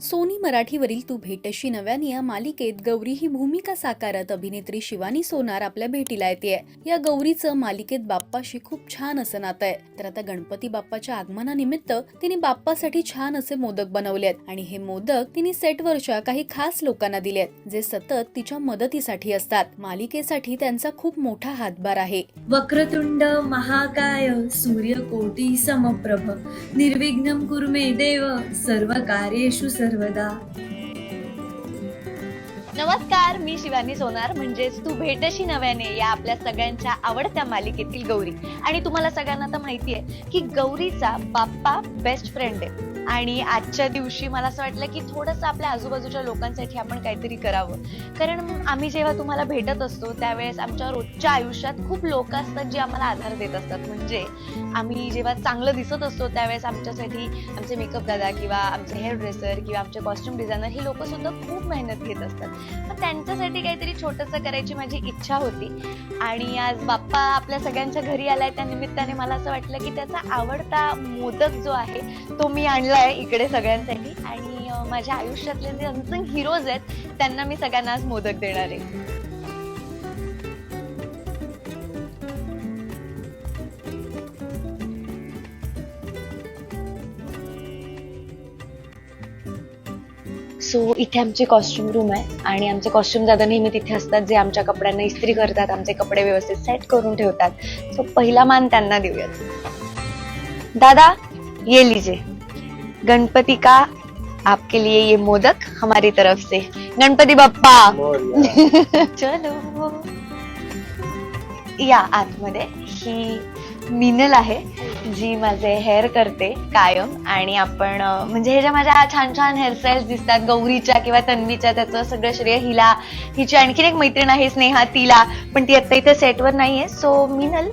Sony मराठीवरील तू भेटशी नव्याने या मालिकेत गौरी ही भूमिका साकारत अभिनेत्री शिवानी सोनार आपल्या भेटीला येते. या गौरीचं मालिकेत बाप्पाशी खूप छान असं नातं आहे. तर आता गणपती बाप्पाच्या आगमनानिमित्त तिने बाप्पासाठी छान असे मोदक बनवलेत आणि हे मोदक तिने सेटवरच्या काही खास लोकांना दिलेत जे सतत तिच्या मदतीसाठी असतात. मालिकेसाठी त्यांचा खूप मोठा हातभार आहे. वक्रतुंड महाकाय सूर्य कोटी समप्रभ. निर्विघ्न कुर्मे देव सर्व कार्येशु सर्वदा. नमस्कार मी शिवानी सोनार. म्हणजेच तू भेटशी नव्याने या आपल्या सगळ्यांच्या आवडत्या मालिकेतील गौरी. आणि तुम्हाला सगळ्यांना तर माहिती आहे की गौरीचा बाप्पा बेस्ट फ्रेंड आहे. आणि आजच्या दिवशी मला असं वाटलं की थोडंसं आपल्या आजूबाजूच्या लोकांसाठी आपण काहीतरी करावं. कारण आम्ही जेव्हा तुम्हाला भेटत असतो त्यावेळेस आमच्या रोजच्या आयुष्यात खूप लोक असतात जे आम्हाला आधार देत असतात. म्हणजे आम्ही जेव्हा चांगलं दिसत असतो त्यावेळेस आमच्यासाठी आमचे मेकअप दादा किंवा आमचे हेअर ड्रेसर किंवा आमचे कॉस्ट्युम डिझायनर हे लोक सुद्धा खूप मेहनत घेत असतात. मग त्यांच्यासाठी काहीतरी छोटंसं करायची माझी इच्छा होती. आणि आज बाप्पा आपल्या सगळ्यांच्या घरी आलाय त्या निमित्ताने मला असं वाटलं की त्याचा आवडता मोदक जो आहे तो मी आहे इकडे सगळ्यांसाठी. आणि अं, माझ्या आयुष्यातले जे अनसंग हिरोज आहेत त्यांना मी सगळ्यांना आज मोदक देणार आहे. सो इथे आमची कॉस्ट्युम रूम आहे आणि आमचे कॉस्ट्युम दादा नेहमी तिथे असतात जे आमच्या कपड्यांना इस्त्री करतात आमचे कपडे व्यवस्थित सेट करून ठेवतात. सो पहिला मान त्यांना देऊयात. दादा ये लीजिए. गणपती का आपके लिए ये मोदक हमारी तरफ से। गणपती बाप्पा। चलो। या आतमध्ये ही मिनल आहे जी माझे हेअर करते कायम आणि आपण अं, म्हणजे हे ज्या माझ्या छान छान हेअरस्टाईल्स दिसतात गौरीच्या किंवा तन्वीच्या त्याचं सगळं श्रेय हिला हिची आणखीन एक मैत्रीण आहे स्नेहा तिला पण ती आता इथे सेटवर नाहीये. सो मिनल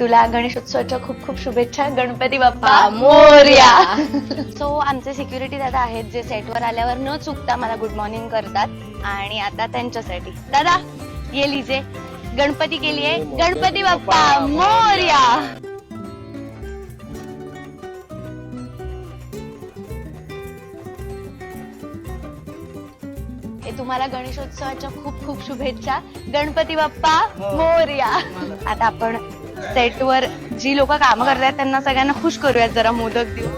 तुला गणेशोत्सवाच्या खूप खूप शुभेच्छा गणपती बाप्पा. मोर्या. सो आमचे सिक्युरिटी दादा आहेत जे सेटवर आल्यावर न चुकता मला गुड मॉर्निंग करतात आणि आता त्यांच्यासाठी. दादा ये लिजे. गणपती के लिए गणपती बाप्पा मोर्या. हे तुम्हाला गणेशोत्सवाच्या खूप खूप शुभेच्छा. गणपती बाप्पा मोर्या. आता आपण सेटवर जी लोक काम करतात त्यांना सगळ्यांना खुश करूयात जरा मोदक देऊ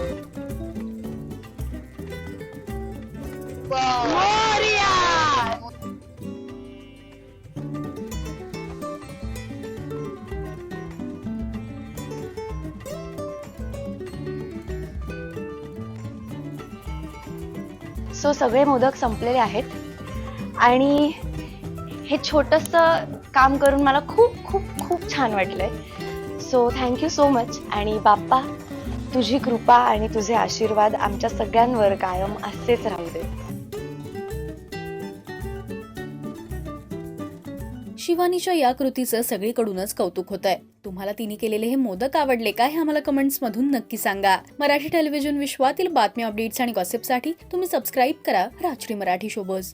सो सगळे मोदक संपलेले आहेत. आणि हे छोटस काम करून मला खूप खूप खूप छान वाटलंय. सो थँक्यू सो मच आणि बाप्पा तुझी कृपा आणि तुझे आशीर्वाद आमच्या सगळ्यांवर कायम असेच राहू दे. शिवानीच्या या कृतीचं सगळीकडूनच कौतुक होत आहे तुम्हाला तिने केलेले हे मोदक आवडले का हे आम्हाला कमेंट्स मधून नक्की सांगा. मराठी टेलिव्हिजन विश्वातील बातम्या अपडेट्स आणि गॉसिपसाठी तुम्ही सबस्क्राईब करा राजश्री मराठी शोबज